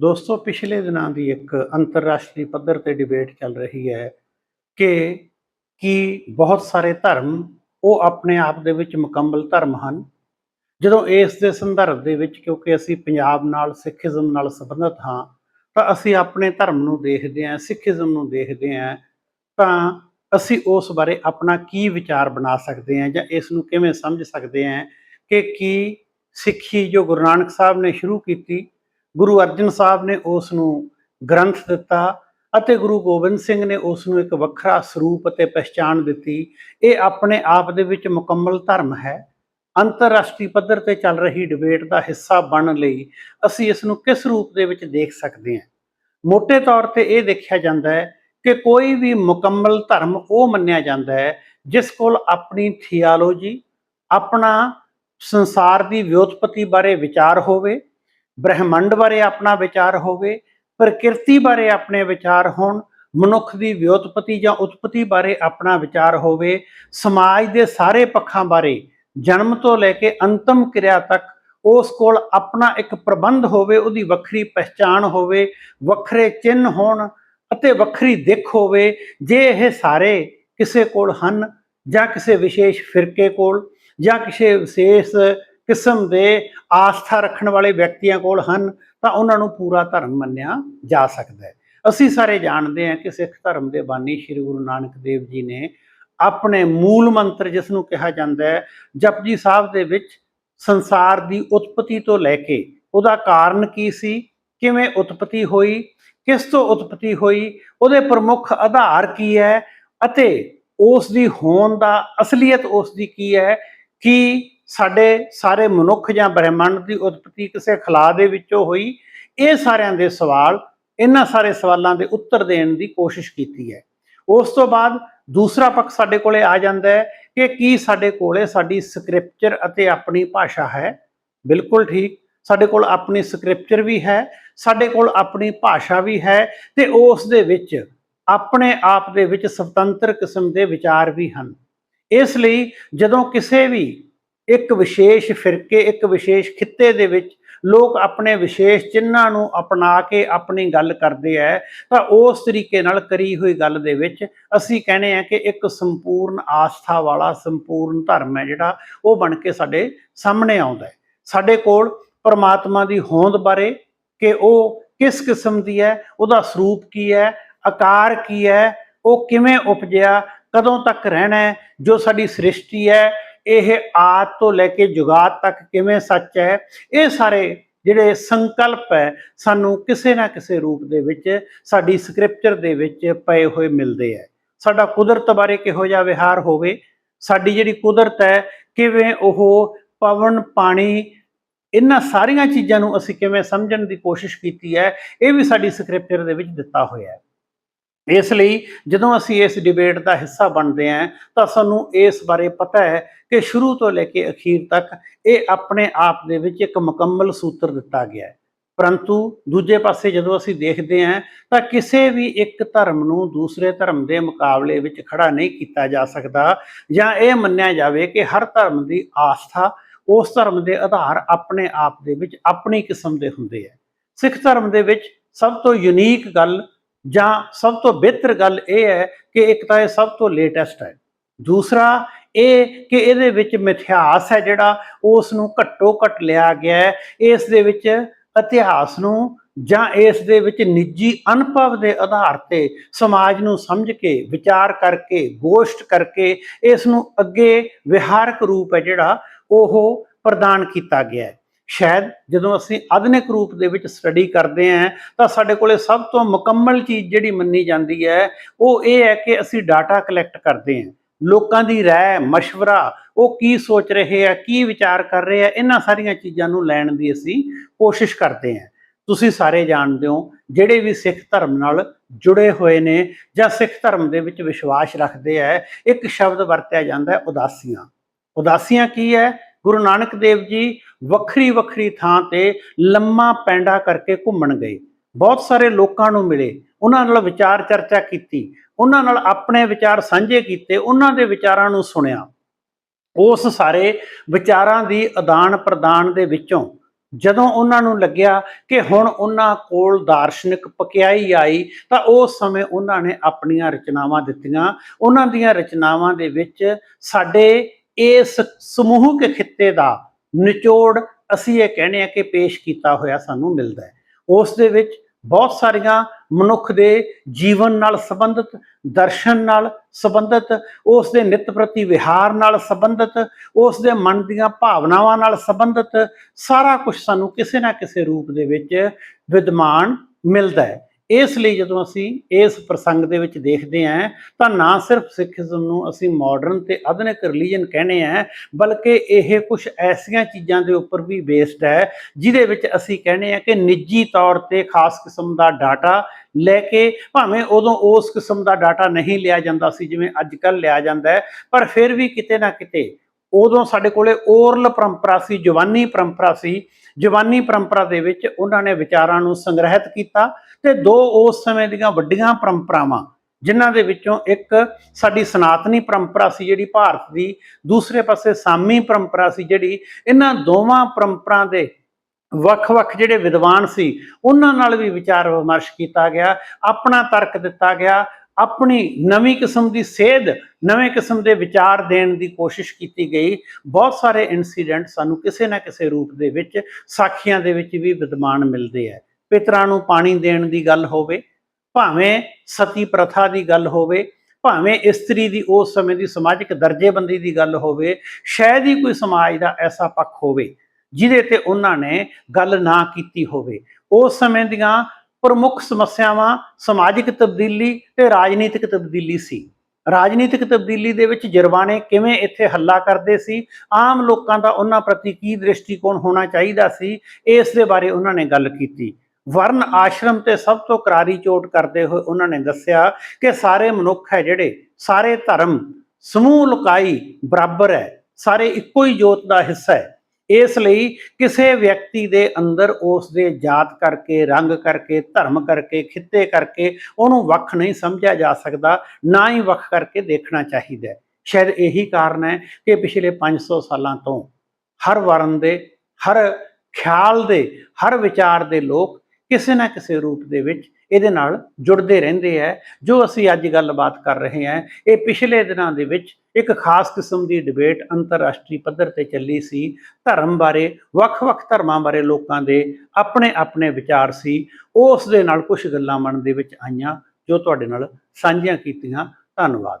ਦੋਸਤੋ, ਪਿਛਲੇ ਦਿਨਾਂ ਦੀ ਇੱਕ ਅੰਤਰਰਾਸ਼ਟਰੀ ਪੱਧਰ ਤੇ ਡਿਬੇਟ ਚੱਲ ਰਹੀ ਹੈ ਕਿ ਕੀ ਬਹੁਤ ਸਾਰੇ ਧਰਮ ਉਹ ਆਪਣੇ ਆਪ ਦੇ ਵਿੱਚ ਮੁਕੰਮਲ ਧਰਮ ਹਨ? ਜਦੋਂ ਇਸ ਦੇ ਸੰਦਰਭ ਦੇ ਵਿੱਚ ਕਿਉਂਕਿ ਅਸੀਂ ਪੰਜਾਬ ਨਾਲ, ਸਿੱਖੀਜ਼ਮ ਨਾਲ ਸੰਬੰਧਿਤ ਹਾਂ, ਤਾਂ ਅਸੀਂ ਆਪਣੇ ਧਰਮ ਨੂੰ ਦੇਖਦੇ ਹਾਂ, ਸਿੱਖੀਜ਼ਮ ਨੂੰ ਦੇਖਦੇ ਹਾਂ, ਤਾਂ ਅਸੀਂ ਉਸ ਬਾਰੇ ਆਪਣਾ ਕੀ ਵਿਚਾਰ ਬਣਾ ਸਕਦੇ ਹਾਂ ਜਾਂ ਇਸ ਨੂੰ ਕਿਵੇਂ ਸਮਝ ਸਕਦੇ ਹਾਂ ਕਿ ਕੀ ਸਿੱਖੀ ਜੋ ਗੁਰੂ ਨਾਨਕ ਸਾਹਿਬ ਨੇ ਸ਼ੁਰੂ ਕੀਤੀ ਗੁਰੂ ਅਰਜਨ ਸਾਹਿਬ ਨੇ ਉਸ ਨੂੰ ਗ੍ਰੰਥ ਦਿੱਤਾ ਅਤੇ ਗੁਰੂ ਗੋਬਿੰਦ ਸਿੰਘ ਨੇ ਉਸ ਨੂੰ ਇੱਕ ਵੱਖਰਾ ਸਰੂਪ ਅਤੇ ਪਛਾਣ ਦਿੱਤੀ। ਇਹ ਆਪਣੇ ਆਪ ਦੇ ਵਿੱਚ ਮੁਕੰਮਲ ਧਰਮ ਹੈ। ਅੰਤਰਰਾਸ਼ਟਰੀ ਪੱਧਰ ਤੇ ਚੱਲ ਰਹੀ ਡਿਬੇਟ ਦਾ ਹਿੱਸਾ ਬਣਨ ਲਈ ਅਸੀਂ ਇਸ ਨੂੰ ਕਿਸ ਰੂਪ ਦੇ ਵਿੱਚ ਦੇਖ ਸਕਦੇ ਹਾਂ? ਮੋٹے ਤੌਰ ਤੇ ਇਹ ਦੇਖਿਆ ਜਾਂਦਾ ਹੈ ਕਿ ਕੋਈ ਵੀ ਮੁਕੰਮਲ ਧਰਮ ਉਹ ਮੰਨਿਆ ਜਾਂਦਾ ਹੈ ਜਿਸ ਕੋਲ ਆਪਣੀ ਥੀਓਲੋਜੀ ਆਪਣਾ ਸੰਸਾਰ ਦੀ ਵਿਉਤਪਤੀ ਬਾਰੇ ਵਿਚਾਰ ਹੋਵੇ ਬ੍ਰਹਿਮੰਡ ਬਾਰੇ ਆਪਣਾ ਵਿਚਾਰ ਹੋਵੇ, ਪ੍ਰਕਿਰਤੀ ਬਾਰੇ ਆਪਣੇ ਵਿਚਾਰ ਹੋਣ, ਮਨੁੱਖ ਦੀ ਵਿਉਤਪਤੀ ਜਾਂ ਉਤਪਤੀ ਬਾਰੇ ਆਪਣਾ ਵਿਚਾਰ ਹੋਵੇ, ਸਮਾਜ ਦੇ ਸਾਰੇ ਪੱਖਾਂ ਬਾਰੇ ਜਨਮ ਤੋਂ ਲੈ ਕੇ ਅੰਤਮ ਕਿਰਿਆ ਤੱਕ ਉਸ ਕੋਲ ਆਪਣਾ ਇੱਕ ਪ੍ਰਬੰਧ ਹੋਵੇ, ਉਹਦੀ ਵੱਖਰੀ ਪਛਾਣ ਹੋਵੇ, ਵੱਖਰੇ ਚਿੰਨ੍ਹ ਹੋਣ ਅਤੇ ਵੱਖਰੀ ਦਿੱਖ ਹੋਵੇ, ਜੇ ਇਹ ਸਾਰੇ ਕਿਸੇ ਕੋਲ ਹਨ ਜਾਂ ਕਿਸੇ ਵਿਸ਼ੇਸ਼ ਫਿਰਕੇ ਕੋਲ ਜਾਂ ਕਿਸੇ ਵਿਸ਼ੇਸ਼ ਕਿਸਮ ਦੇ ਆਸਥਾ ਰੱਖਣ ਵਾਲੇ ਵਿਅਕਤੀਆਂ ਕੋਲ ਹਨ, ਤਾਂ ਉਹਨਾਂ ਨੂੰ ਪੂਰਾ ਧਰਮ ਮੰਨਿਆ ਜਾ ਸਕਦਾ ਹੈ। ਅਸੀਂ ਸਾਰੇ ਜਾਣਦੇ ਹਾਂ ਕਿ ਸਿੱਖ ਧਰਮ ਦੇ ਬਾਨੀ ਸ੍ਰੀ ਗੁਰੂ ਨਾਨਕ ਦੇਵ ਜੀ ਨੇ ਆਪਣੇ ਮੂਲ ਮੰਤਰ ਜਿਸ ਨੂੰ ਕਿਹਾ ਜਾਂਦਾ ਹੈ, ਜਪਜੀ ਸਾਹਿਬ ਦੇ ਵਿੱਚ ਸੰਸਾਰ ਦੀ ਉਤਪਤੀ ਤੋਂ ਲੈ ਕੇ ਉਹਦਾ ਕਾਰਨ ਕੀ ਸੀ, ਕਿਵੇਂ ਉਤਪਤੀ ਹੋਈ, ਕਿਸ ਤੋਂ ਉਤਪਤੀ ਹੋਈ, ਉਹਦੇ ਪ੍ਰਮੁੱਖ ਆਧਾਰ ਕੀ ਹੈ ਅਤੇ ਉਸ ਦੀ ਹੋਣ ਦਾ ਅਸਲੀਅਤ ਉਸ ਦੀ ਕੀ ਹੈ, ਕਿ ਸਾਡੇ ਸਾਰੇ ਮਨੁੱਖ ਜਾਂ ਬ੍ਰਹਿਮੰਡ ਦੀ ਉਤਪਤੀ ਕਿਸੇ ਖਲਾ ਦੇ ਵਿੱਚੋਂ ਹੋਈ, ਇਹ ਸਾਰਿਆਂ ਦੇ ਸਵਾਲ ਇਹਨਾਂ ਸਾਰੇ ਸਵਾਲਾਂ ਦੇ ਉੱਤਰ ਦੇਣ ਦੀ ਕੋਸ਼ਿਸ਼ ਕੀਤੀ ਹੈ। ਉਸ ਤੋਂ ਬਾਅਦ ਦੂਸਰਾ ਪੱਖ ਸਾਡੇ ਕੋਲੇ ਆ ਜਾਂਦਾ ਹੈ ਕਿ ਕੀ ਸਾਡੇ ਕੋਲੇ ਸਾਡੀ ਸਕ੍ਰਿਪਚਰ ਅਤੇ ਆਪਣੀ ਭਾਸ਼ਾ ਹੈ। ਬਿਲਕੁਲ ਠੀਕ, ਸਾਡੇ ਕੋਲ ਆਪਣੀ ਸਕ੍ਰਿਪਚਰ ਵੀ ਹੈ, ਸਾਡੇ ਕੋਲ ਆਪਣੀ ਭਾਸ਼ਾ ਵੀ ਹੈ ਤੇ ਉਸ ਦੇ ਵਿੱਚ ਆਪਣੇ ਆਪ ਦੇ ਵਿੱਚ ਸੁਤੰਤਰ ਕਿਸਮ ਦੇ ਵਿਚਾਰ ਵੀ ਹਨ। ਇਸ ਲਈ ਜਦੋਂ ਕਿਸੇ ਵੀ ਇੱਕ ਵਿਸ਼ੇਸ਼ ਫਿਰਕੇ, ਇੱਕ ਵਿਸ਼ੇਸ਼ ਖਿੱਤੇ ਦੇ ਵਿੱਚ ਲੋਕ ਆਪਣੇ ਵਿਸ਼ੇਸ਼ ਚਿੰਨ੍ਹਾਂ ਨੂੰ ਅਪਣਾ ਕੇ ਆਪਣੀ ਗੱਲ ਕਰਦੇ ਆ ਤਾਂ ਉਸ ਤਰੀਕੇ ਨਾਲ ਕਰੀ ਹੋਈ ਗੱਲ ਦੇ ਵਿੱਚ ਅਸੀਂ ਕਹਿੰਦੇ ਆ ਕਿ ਇੱਕ ਸੰਪੂਰਨ ਆਸਥਾ ਵਾਲਾ, ਸੰਪੂਰਨ ਧਰਮ ਹੈ ਜਿਹੜਾ, ਉਹ ਬਣ ਕੇ ਸਾਡੇ ਸਾਹਮਣੇ ਆਉਂਦਾ ਹੈ ਸਾਡੇ ਕੋਲ ਪਰਮਾਤਮਾ ਦੀ ਹੋਂਦ ਬਾਰੇ ਕਿ ਉਹ ਕਿਸ ਕਿਸਮ ਦੀ ਹੈ ਉਹਦਾ ਸਰੂਪ ਕੀ ਹੈ ਆਕਾਰ ਕੀ ਹੈ ਉਹ ਕਿਵੇਂ ਉਪਜਿਆ, ਕਦੋਂ ਤੱਕ ਰਹਿਣਾ ਹੈ ਜੋ ਸਾਡੀ ਸ੍ਰਿਸ਼ਟੀ ਹੈ ਇਹ ਆਦ ਤੋਂ ਲੈ ਕੇ ਜੁਗਾਦ ਤੱਕ ਕਿਵੇਂ ਸੱਚ ਹੈ, ਇਹ ਸਾਰੇ ਜਿਹੜੇ ਸੰਕਲਪ ਹੈ, ਸਾਨੂੰ ਕਿਸੇ ਨਾ ਕਿਸੇ ਰੂਪ ਦੇ ਵਿੱਚ, ਸਾਡੀ ਸਕ੍ਰਿਪਚਰ ਦੇ ਵਿੱਚ ਪਏ ਹੋਏ ਮਿਲਦੇ ਹੈ। ਸਾਡਾ ਕੁਦਰਤ ਬਾਰੇ ਕਿਹੋ ਜਿਹਾ ਵਿਹਾਰ ਹੋਵੇ, ਸਾਡੀ ਜਿਹੜੀ ਕੁਦਰਤ ਹੈ, ਕਿਵੇਂ ਉਹ ਪਵਨ, ਪਾਣੀ, ਇਹਨਾਂ ਸਾਰੀਆਂ ਚੀਜ਼ਾਂ ਨੂੰ ਅਸੀਂ ਕਿਵੇਂ ਸਮਝਣ ਦੀ ਕੋਸ਼ਿਸ਼ ਕੀਤੀ ਹੈ, ਇਹ ਵੀ ਸਾਡੀ ਸਕ੍ਰਿਪਚਰ ਦੇ ਵਿੱਚ ਦਿੱਤਾ ਹੋਇਆ ਹੈ। ਇਸ ਲਈ ਜਦੋਂ ਅਸੀਂ ਇਸ ਡਿਬੇਟ ਦਾ ਹਿੱਸਾ ਬਣਦੇ ਹਾਂ, ਤਾਂ ਸਾਨੂੰ ਇਸ ਬਾਰੇ ਪਤਾ ਹੈ ਕਿ ਸ਼ੁਰੂ ਤੋਂ ਲੈ ਕੇ ਅਖੀਰ ਤੱਕ ਇਹ ਆਪਣੇ ਆਪ ਦੇ ਵਿੱਚ ਇੱਕ ਮੁਕੰਮਲ ਸੂਤਰ ਦਿੱਤਾ ਗਿਆ ਹੈ। ਪਰੰਤੂ ਦੂਜੇ ਪਾਸੇ ਜਦੋਂ ਅਸੀਂ ਦੇਖਦੇ ਹਾਂ, ਤਾਂ ਕਿਸੇ ਵੀ ਇੱਕ ਧਰਮ ਨੂੰ ਦੂਸਰੇ ਧਰਮ ਦੇ ਮੁਕਾਬਲੇ ਵਿੱਚ ਖੜਾ ਨਹੀਂ ਕੀਤਾ ਜਾ ਸਕਦਾ ਜਾਂ ਇਹ ਮੰਨਿਆ ਜਾਵੇ ਕਿ ਹਰ ਧਰਮ ਦੀ ਆਸਥਾ ਉਸ ਧਰਮ ਦੇ ਆਧਾਰ ਆਪਣੇ ਆਪ ਦੇ ਵਿੱਚ ਆਪਣੀ ਕਿਸਮ ਦੇ ਹੁੰਦੇ ਆ ਸਿੱਖ ਧਰਮ ਦੇ ਵਿੱਚ ਸਭ ਤੋਂ ਯੂਨੀਕ ਗੱਲ ਜਾਂ ਸਭ ਤੋਂ ਬਿਹਤਰ ਗੱਲ ਇਹ ਹੈ ਕਿ ਇੱਕ ਤਾਂ ਇਹ ਸਭ ਤੋਂ ਲੇਟੈਸਟ ਹੈ। ਦੂਸਰਾ, ਇਹ ਕਿ ਇਹਦੇ ਵਿੱਚ ਮਿਥਿਹਾਸ ਹੈ ਜਿਹੜਾ ਉਸ ਨੂੰ ਘੱਟੋ ਘੱਟ ਲਿਆ ਗਿਆ ਹੈ। ਇਸ ਦੇ ਵਿੱਚ ਇਤਿਹਾਸ ਨੂੰ ਜਾਂ ਇਸ ਦੇ ਵਿੱਚ ਨਿੱਜੀ ਅਨੁਭਵ ਦੇ ਆਧਾਰ ਤੇ ਸਮਾਜ ਨੂੰ ਸਮਝ ਕੇ, ਵਿਚਾਰ ਕਰਕੇ, ਗੋਸ਼ਟ ਕਰਕੇ ਇਸ ਨੂੰ ਅੱਗੇ ਵਿਹਾਰਕ ਰੂਪ ਹੈ ਜਿਹੜਾ ਉਹ ਪ੍ਰਦਾਨ ਕੀਤਾ ਗਿਆ ਹੈ। ਸ਼ਾਇਦ ਜਦੋਂ ਅਸੀਂ ਆਧੁਨਿਕ ਰੂਪ ਦੇ ਵਿੱਚ ਸਟੱਡੀ ਕਰਦੇ ਹਾਂ ਤਾਂ ਸਾਡੇ ਕੋਲੇ ਸਭ ਤੋਂ ਮੁਕੰਮਲ ਚੀਜ਼ ਜਿਹੜੀ ਮੰਨੀ ਜਾਂਦੀ ਹੈ ਉਹ ਇਹ ਹੈ ਕਿ ਅਸੀਂ ਡਾਟਾ ਕਲੈਕਟ ਕਰਦੇ ਹਾਂ ਲੋਕਾਂ ਦੀ ਰਾਏ مشورہ ਉਹ ਕੀ ਸੋਚ ਰਹੇ ਆ ਕੀ ਵਿਚਾਰ ਕਰ ਰਹੇ ਆ ਇਹਨਾਂ ਸਾਰੀਆਂ ਚੀਜ਼ਾਂ ਨੂੰ ਲੈਣ ਦੀ ਅਸੀਂ ਕੋਸ਼ਿਸ਼ ਕਰਦੇ ਹਾਂ ਤੁਸੀਂ ਸਾਰੇ ਜਾਣਦੇ ਹੋ ਜਿਹੜੇ ਵੀ ਸਿੱਖ ਧਰਮ ਨਾਲ ਜੁੜੇ ਹੋਏ ਨੇ ਜਾਂ ਸਿੱਖ ਧਰਮ ਦੇ ਵਿੱਚ ਵਿਸ਼ਵਾਸ ਰੱਖਦੇ ਆ ਇੱਕ ਸ਼ਬਦ ਵਰਤਿਆ ਜਾਂਦਾ ਹੈ ਉਦਾਸੀਆਂ ਉਦਾਸੀਆਂ ਕੀ ਹੈ ਗੁਰੂ ਨਾਨਕ ਦੇਵ ਜੀ ਵੱਖਰੀ ਵੱਖਰੀ ਥਾਂ ਤੇ ਲੰਮਾ ਪੈਂਡਾ ਕਰਕੇ ਘੁੰਮਣ ਗਏ। ਬਹੁਤ ਸਾਰੇ ਲੋਕਾਂ ਨੂੰ ਮਿਲੇ, ਉਹਨਾਂ ਨਾਲ ਵਿਚਾਰ ਚਰਚਾ ਕੀਤੀ, ਉਹਨਾਂ ਨਾਲ ਆਪਣੇ ਵਿਚਾਰ ਸਾਂਝੇ ਕੀਤੇ, ਉਹਨਾਂ ਦੇ ਵਿਚਾਰਾਂ ਨੂੰ ਸੁਣਿਆ। ਉਸ ਸਾਰੇ ਵਿਚਾਰਾਂ ਦੀ ਆਦਾਨ ਪ੍ਰਦਾਨ ਦੇ ਵਿੱਚੋਂ ਜਦੋਂ ਉਹਨਾਂ ਨੂੰ ਲੱਗਿਆ ਕਿ ਹੁਣ ਉਹਨਾਂ ਕੋਲ ਦਾਰਸ਼ਨਿਕ ਪਕਿਆਈ ਆਈ, ਤਾਂ ਉਸ ਸਮੇਂ ਉਹਨਾਂ ਨੇ ਆਪਣੀਆਂ ਰਚਨਾਵਾਂ ਦਿੱਤੀਆਂ। ਉਹਨਾਂ ਦੀਆਂ ਰਚਨਾਵਾਂ ਦੇ ਵਿੱਚ ਸਾਡੇ ਇਸ ਸਮੂਹਕ ਖਿੱਤੇ ਦਾ ਨਿਚੋੜ ਅਸੀਂ ਇਹ ਕਹਿੰਦੇ ਆ ਕਿ ਪੇਸ਼ ਕੀਤਾ ਹੋਇਆ ਸਾਨੂੰ ਮਿਲਦਾ ਹੈ। ਉਸ ਦੇ ਵਿੱਚ ਬਹੁਤ ਸਾਰੀਆਂ ਮਨੁੱਖ ਦੇ ਜੀਵਨ ਨਾਲ ਸੰਬੰਧਿਤ, ਦਰਸ਼ਨ ਨਾਲ ਸੰਬੰਧਿਤ, ਉਸ ਦੇ ਨਿਤ ਪ੍ਰਤੀ ਵਿਹਾਰ ਨਾਲ ਸੰਬੰਧਿਤ, ਉਸ ਦੇ ਮਨ ਦੀਆਂ ਭਾਵਨਾਵਾਂ ਨਾਲ ਸੰਬੰਧਿਤ ਸਾਰਾ ਕੁਝ ਸਾਨੂੰ ਕਿਸੇ ਨਾ ਕਿਸੇ ਰੂਪ ਦੇ ਵਿੱਚ ਵਿਦਮਾਨ ਮਿਲਦਾ ਹੈ। ਇਸ ਲਈ ਜਦੋਂ ਅਸੀਂ ਇਸ ਪ੍ਰਸੰਗ ਦੇ ਵਿੱਚ ਦੇਖਦੇ ਹਾਂ, ਤਾਂ ਨਾ ਸਿਰਫ ਸਿੱਖੀਜ਼ਮ ਨੂੰ ਅਸੀਂ ਮਾਡਰਨ ਤੇ ਆਧੁਨਿਕ ਰਿਲੀਜਨ ਕਹਿੰਦੇ ਆ ਬਲਕਿ ਇਹ ਕੁਝ ਐਸੀਆਂ ਚੀਜ਼ਾਂ ਦੇ ਉੱਪਰ ਵੀ ਬੇਸਡ ਹੈ, ਜਿਹਦੇ ਵਿੱਚ ਅਸੀਂ ਕਹਿੰਦੇ ਆ ਕਿ ਨਿੱਜੀ ਤੌਰ ਤੇ ਖਾਸ ਕਿਸਮ ਦਾ ਡਾਟਾ ਲੈ ਕੇ ਭਾਵੇਂ ਉਦੋਂ ਉਸ ਕਿਸਮ ਦਾ ਡਾਟਾ ਨਹੀਂ ਲਿਆ ਜਾਂਦਾ ਸੀ ਜਿਵੇਂ ਅੱਜ ਕੱਲ੍ਹ ਲਿਆ ਜਾਂਦਾ ਪਰ ਫਿਰ ਵੀ ਕਿਤੇ ਨਾ ਕਿਤੇ ਉਦੋਂ ਸਾਡੇ ਕੋਲੇ ਓਰਲ ਪਰੰਪਰਾ ਸੀ, ਜਵਾਨੀ ਪਰੰਪਰਾ ਸੀ। ਜਵਾਨੀ ਪਰੰਪਰਾ ਦੇ ਵਿੱਚ ਉਹਨਾਂ ਨੇ ਵਿਚਾਰਾਂ ਨੂੰ ਸੰਗ੍ਰਹਿਤ ਕੀਤਾ ਤੇ ਦੋ ਉਸ ਸਮੇਂ ਦੀਆਂ ਵੱਡੀਆਂ ਪਰੰਪਰਾਵਾਂ, ਜਿਨ੍ਹਾਂ ਦੇ ਵਿੱਚੋਂ ਇੱਕ ਸਾਡੀ ਸਨਾਤਨੀ ਪਰੰਪਰਾ ਸੀ ਜਿਹੜੀ ਭਾਰਤ ਦੀ, ਦੂਸਰੇ ਪਾਸੇ ਸਾਮੀ ਪਰੰਪਰਾ ਸੀ ਜਿਹੜੀ ਇਹਨਾਂ ਦੋਵਾਂ ਪਰੰਪਰਾ ਦੇ ਵੱਖ-ਵੱਖ ਜਿਹੜੇ ਵਿਦਵਾਨ ਸੀ, ਉਹਨਾਂ ਨਾਲ ਵੀ ਵਿਚਾਰ ਵਿਮਰਸ਼ ਕੀਤਾ ਗਿਆ, ਆਪਣਾ ਤਰਕ ਦਿੱਤਾ ਗਿਆ ਆਪਣੀ ਨਵੀਂ ਕਿਸਮ ਦੀ ਸੇਧ, ਨਵੇਂ ਕਿਸਮ ਦੇ ਵਿਚਾਰ ਦੇਣ ਦੀ ਕੋਸ਼ਿਸ਼ ਕੀਤੀ ਗਈ। ਬਹੁਤ ਸਾਰੇ ਇਨਸੀਡੈਂਟ ਸਾਨੂੰ ਕਿਸੇ ਨਾ ਕਿਸੇ ਰੂਪ ਦੇ ਵਿੱਚ, ਸਾਖੀਆਂ ਦੇ ਵਿੱਚ ਵੀ ਵਿਦਮਾਨ ਮਿਲਦੇ ਹੈ ਪਿਤਰਾਂ ਨੂੰ ਪਾਣੀ ਦੇਣ ਦੀ ਗੱਲ ਹੋਵੇ, ਭਾਵੇਂ ਸਤੀ ਪ੍ਰਥਾ ਦੀ ਗੱਲ ਹੋਵੇ, ਭਾਵੇਂ ਇਸਤਰੀ ਦੀ ਉਸ ਸਮੇਂ ਦੀ ਸਮਾਜਿਕ ਦਰਜੇਬੰਦੀ ਦੀ ਗੱਲ ਹੋਵੇ, ਸ਼ਾਇਦ ਹੀ ਕੋਈ ਸਮਾਜ ਦਾ ਐਸਾ ਪੱਖ ਹੋਵੇ, ਜਿਹਦੇ ਤੇ ਉਹਨਾਂ ਨੇ ਗੱਲ ਨਾ ਕੀਤੀ ਹੋਵੇ। ਉਸ ਸਮੇਂ ਦੀਆਂ ਪ੍ਰਮੁੱਖ ਸਮੱਸਿਆਵਾਂ ਸਮਾਜਿਕ ਤਬਦੀਲੀ ਤੇ ਰਾਜਨੀਤਿਕ ਤਬਦੀਲੀ ਸੀ। ਰਾਜਨੀਤਿਕ ਤਬਦੀਲੀ ਦੇ ਵਿੱਚ ਜਰਵਾਣੇ ਕਿਵੇਂ ਇੱਥੇ ਹੱਲਾ ਕਰਦੇ ਸੀ, ਆਮ ਲੋਕਾਂ ਦਾ ਉਹਨਾਂ ਪ੍ਰਤੀ ਕੀ ਦ੍ਰਿਸ਼ਟੀਕੋਣ ਹੋਣਾ ਚਾਹੀਦਾ ਸੀ, ਇਸ ਦੇ ਬਾਰੇ ਉਹਨਾਂ ਨੇ ਗੱਲ ਕੀਤੀ। ਵਰਨ ਆਸ਼ਰਮ ਤੇ ਸਭ ਤੋਂ ਕਰਾਰੀ ਚੋਟ ਕਰਦੇ ਹੋਏ ਉਹਨਾਂ ਨੇ ਦੱਸਿਆ ਕਿ ਸਾਰੇ ਮਨੁੱਖ ਹੈ ਜਿਹੜੇ, ਸਾਰੇ ਧਰਮ, ਸਮੂਹ ਲੋਕਾਈ ਬਰਾਬਰ ਹੈ, ਸਾਰੇ ਇੱਕੋ ਹੀ ਜੋਤ ਦਾ ਹਿੱਸਾ ਹੈ। ਇਸ ਲਈ ਕਿਸੇ ਵਿਅਕਤੀ ਦੇ ਅੰਦਰ ਉਸ ਦੇ ਜਾਤ ਕਰਕੇ, ਰੰਗ ਕਰਕੇ, ਧਰਮ ਕਰਕੇ, ਖਿੱਤੇ ਕਰਕੇ ਉਹਨੂੰ ਵੱਖ ਨਹੀਂ ਸਮਝਿਆ ਜਾ ਸਕਦਾ, ਨਾ ਹੀ ਵੱਖ ਕਰਕੇ ਦੇਖਣਾ ਚਾਹੀਦਾ ਸ਼ਾਇਦ ਇਹੀ ਕਾਰਨ ਹੈ ਕਿ ਪਿਛਲੇ 500 ਸਾਲਾਂ ਤੋਂ ਹਰ ਵਰਨ ਦੇ, ਹਰ ਖਿਆਲ ਦੇ, ਹਰ ਵਿਚਾਰ ਦੇ ਲੋਕ ਕਿਸੇ ਨਾ ਕਿਸੇ ਰੂਪ ਦੇ ਵਿੱਚ ਇਹਦੇ ਨਾਲ ਜੁੜਦੇ ਰਹਿੰਦੇ ਹੈ ਜੋ ਅਸੀਂ ਅੱਜ ਗੱਲਬਾਤ ਕਰ ਰਹੇ ਹਾਂ ਇਹ ਪਿਛਲੇ ਦਿਨਾਂ ਦੇ ਵਿੱਚ ਇੱਕ ਖਾਸ ਕਿਸਮ ਦੀ ਡਿਬੇਟ ਅੰਤਰਰਾਸ਼ਟਰੀ ਪੱਧਰ ਤੇ ਚੱਲੀ ਸੀ। ਧਰਮ ਬਾਰੇ, ਵੱਖ-ਵੱਖ ਧਰਮਾਂ ਬਾਰੇ ਲੋਕਾਂ ਦੇ ਆਪਣੇ ਆਪਣੇ ਵਿਚਾਰ ਸੀ। ਉਸ ਦੇ ਨਾਲ ਕੁਝ ਗੱਲਾਂ ਮਨ ਦੇ ਵਿੱਚ ਆਈਆਂ, ਜੋ ਤੁਹਾਡੇ ਨਾਲ ਸਾਂਝੀਆਂ ਕੀਤੀਆਂ। ਧੰਨਵਾਦ।